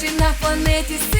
найкращі на планеті.